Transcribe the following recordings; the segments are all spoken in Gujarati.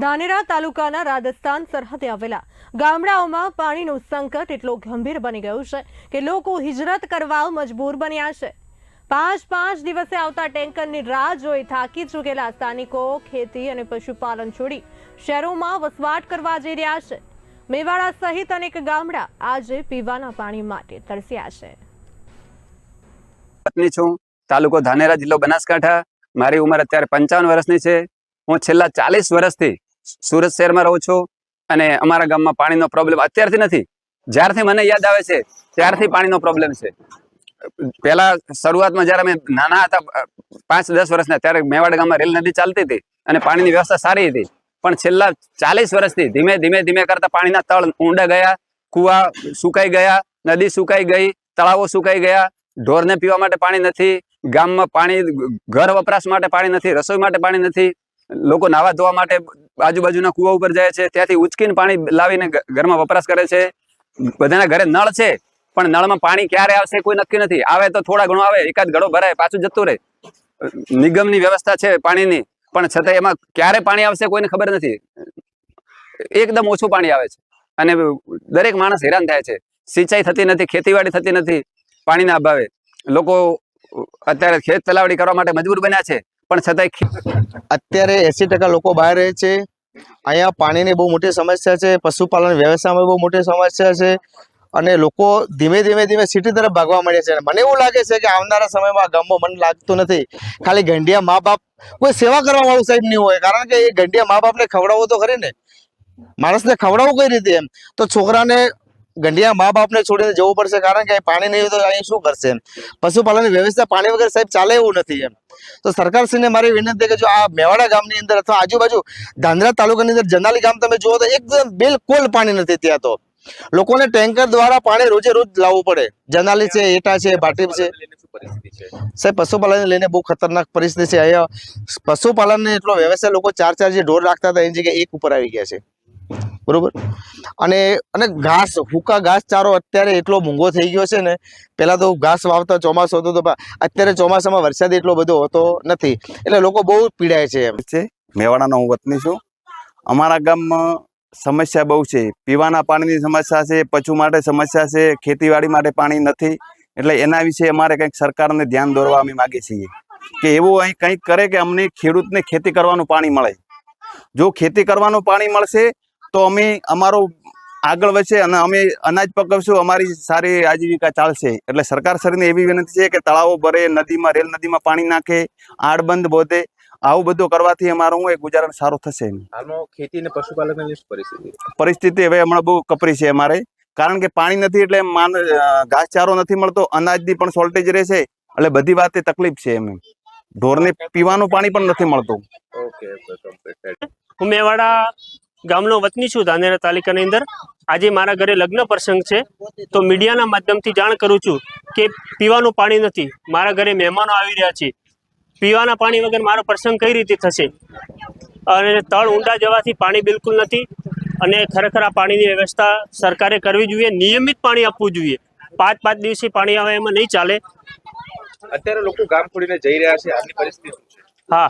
ધાનેરા તાલુકાના રાજસ્થાન સરહદે આવેલા ગામડાઓમાં પાણીનું સંકટ એટલો ગંભીર બની ગયું છે કે લોકો હિજરત કરવા મજબૂર બન્યા છે. પાંચ પાંચ દિવસે આવતા ટેન્કરની રાહ જોઈ થાકી ચૂકેલા સ્થાનિકો ખેતી અને પશુપાલન છોડી શહેરોમાં વસવાટ કરવા જઈ રહ્યા છે. મેવાડા સહિત અનેક ગામડા આજે પીવાના પાણી માટે તરસ્યા છે. છું. તાલુકો ધાનેરા જિલ્લો બનાસકાંઠા. મારી ઉંમર અત્યારે પંચાવન વર્ષની છે. હું છેલ્લા ચાલીસ વર્ષથી સુરત શહેરમાં રહું છું અને અમારા ગામમાં પાણીનો પ્રોબ્લેમ અત્યારથી નથી. જ્યારથી મને યાદ આવે છે, ત્યારથી પાણીનો પ્રોબ્લેમ છે. પહેલા શરૂઆતમાં જ્યારે અમે નાના હતા, પાંચ દસ વર્ષના, ત્યારે મેવાડ ગામમાં રેલ નદી ચાલતી હતી અને પાણીની વ્યવસ્થા સારી હતી. પણ છેલ્લા ચાલીસ વર્ષથી ધીમે ધીમે ધીમે કરતા પાણીના તળ ઊંડા ગયા, કુવા સુકાઈ ગયા, નદી સુકાઈ ગઈ, તળાવો સુકાઈ ગયા. ઢોરને પીવા માટે પાણી નથી, ગામમાં પાણી ઘર વપરાશ માટે પાણી નથી, રસોઈ માટે પાણી નથી. લોકો નાવા ધોવા માટે આજુબાજુના કુવા ઉપર જાય છે, ત્યાંથી ઉચકીને પાણી લાવીને ઘરમાં વપરાશ કરે છે. બધાના ઘરે નળ છે, પણ નળમાં પાણી ક્યારે આવશે કોઈ નક્કી નથી. આવે તો થોડા ઘણું આવે, એકાદ ઘડો ભરાય, પાછું જતું રહે. નિગમની વ્યવસ્થા છે પાણીની, પણ છતાં એમાં ક્યારે પાણી આવશે કોઈને ખબર નથી. એકદમ ઓછું પાણી આવે છે. અને દરેક માણસ હેરાન થાય છે. સિંચાઈ થતી નથી, ખેતીવાડી થતી નથી, પાણીના અભાવે. લોકો અત્યારે ખેત તલાવડી કરવા માટે મજબૂર બન્યા છે, પણ છતાંય અત્યારે એસી લોકો બહાર રહે છે. અહીંયા પાણીની બહુ મોટી સમસ્યા છે, પશુપાલન વ્યવસાયમાં બહુ મોટી સમસ્યા છે અને લોકો ધીમે ધીમે ધીમે સિટી તરફ ભાગવા મળ્યા છે. મને એવું લાગે છે કે આવનારા સમયમાં ગામમાં મને લાગતું નથી. ખાલી ગંઢિયા મા બાપ કોઈ સેવા કરવા વાળું સાહેબ નહીં હોય. કારણ કે એ ગંઢિયા મા બાપને ખવડાવવું તો ખરી ને. માણસને ખવડાવવું કઈ રીતે એમ? તો છોકરાને ગંઢિયા મા બાપને છોડીને જવું પડશે કારણ કે પાણી નહીં તો અહીં શું કરશે પશુપાલનની વ્યવસ્થા પાણી વગર સાહેબ ચાલે એવું નથી એમ. તો સરકારશ્રીને મારી વિનંતી કે જો આ મેવાડા ગામની અંદર અથવા આજુબાજુ ધાંધ્રા તાલુકાની અંદર જનાલી ગામ તમે જુઓ તો એકદમ બિલકુલ પાણી નથી ત્યાં તો. લોકોને ટેન્કર દ્વારા પાણી રોજે રોજ લાવવું પડે. જનાલી છે, એટા છે, ભાટીપ છે. સાહેબ, પશુપાલનને લઈને બહુ ખતરનાક પરિસ્થિતિ છે. અહીંયા પશુપાલનને એટલો વ્યવસાય લોકો ચાર ચાર જે ઢોર રાખતા હતા એની જગ્યાએ એક ઉપર આવી ગયા છે. બરોબર? અને અને ઘાસ, હુકા ઘાસ ચારો અત્યારે એટલો મોંઘો થઈ ગયો છે ને, પહેલાં તો ઘાસ વાવતા ચોમાસું હતું તો અત્યારે ચોમાસામાં વરસાદ એટલો બધો હોતો નથી. એટલે લોકો બહુ પીડાય છે એમ. છે, મેવાડાનો હું વતની છું. અમારા ગામમાં સમસ્યા બહુ છે. પીવાના પાણીની સમસ્યા છે, પશુ માટે સમસ્યા છે, ખેતીવાડી માટે પાણી નથી. એટલે એના વિશે અમારે કંઈક સરકારને ધ્યાન દોરવા અમે માગીએ છીએ. કે એવું અહીં કંઈક કરે કે અમને ખેડૂતને ખેતી કરવાનું પાણી મળે. જો ખેતી કરવાનું પાણી મળશે તો અમે અમારો આગળ વધશે અને અમે અનાજ પકવશું અમારી સારી આજીવિકા ચાલશે. એટલે સરકાર શ્રીને એવી વિનંતી છે કે તળાવો ભરે નદીમાં રેલ નદીમાં પાણી નાખે આડબંધ બોધે. આવું બધું કરવાથી અમારું એ ગુજરાન સારું થશે. ખેતી અને પશુપાલનની પરિસ્થિતિ. પરિસ્થિતિ હવે હમણાં બહુ કપરી છે અમારે. કારણ કે પાણી નથી એટલે માન ઘાસચારો નથી મળતો અનાજની પણ શોર્ટેજ રહેશે. એટલે બધી વાતે તકલીફ છે એમ ઢોરને પીવાનું પાણી પણ નથી મળતું. ઓકે હું મેવાડા ગામનો વતની છું ધાનેરા તાલુકાની અંદર. આજે મારા ઘરે લગ્ન પ્રસંગ છે તો મીડિયાના માધ્યમથી જાણ કરું છું કે પીવાનું પાણી નથી. મારા ઘરે મહેમાનો આવી રહ્યા છે. પીવાના પાણી વગર મારો પ્રસંગ કઈ રીતે થશે? અને તળ ઊંડા જવાથી પાણી બિલકુલ નથી અને ખરેખર આ પાણીની વ્યવસ્થા સરકારે કરવી જોઈએ નિયમિત પાણી આપવું જોઈએ. પાંચ પાંચ દિવસે પાણી આવે એમાં નહીં ચાલે. અત્યારે લોકો ગામ છોડીને જઈ રહ્યા છે પરિસ્થિતિ હા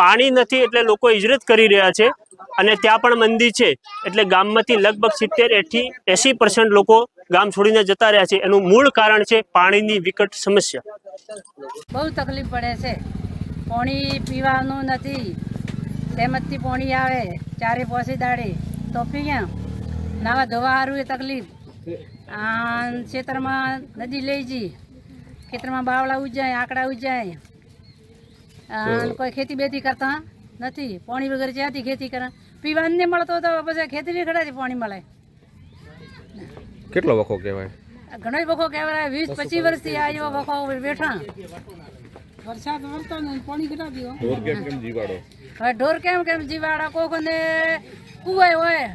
પાણી નથી એટલે લોકો હિજરત કરી રહ્યા છે. અને ત્યાં પણ મંદિર છે. એટલે ગામમાંથી લગભગ સિત્તેર એથી એસી પર્સન્ટ લોકો ગામ છોડીને જતા રહ્યા છે. એનું મૂળ કારણ છે પાણીની વિકટ સમસ્યા. બહુ તકલીફ પડે છે. પાણી પીવાનું નથી. તેમજથી પાણી આવે ચારે પોસી દાડે. તો પીયા નાવા ધોવા સારું એ તકલીફ. આ ખેતરમાં નદી લઈ જઈ. ખેતરમાં બાવળા ઉજાય આંકડા ઉજાય કોઈ ખેતી બેતી કરતા? નથી પાણી વગર જ્યાંથી ખેતી કરે. પીવાનું નહીં મળતો તો પછી ખેતી બી ઘડાથી પાણી મળે. કેટલો વખો કહેવાય? ઘણો વખો કહેવાય વીસ પચીસ વર્ષથી આ એવો વખો બેઠા. વરસાદ વરતો ને પાણી કેટલા ઢોર કેમ કેમ જીવાડો? હવે ઢોર કેમ કેમ જીવાડા? કોક ને કુએ હોય.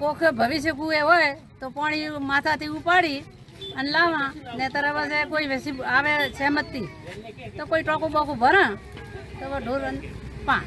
કોક ભવિષ્ય કુએ હોય તો પાણી માથાથી ઉપાડી અને લાવા. ને તરફ કોઈ વેસી આવે સહેમતથી તો કોઈ ટોકું બોકું ભરા. તો ઢોર 爸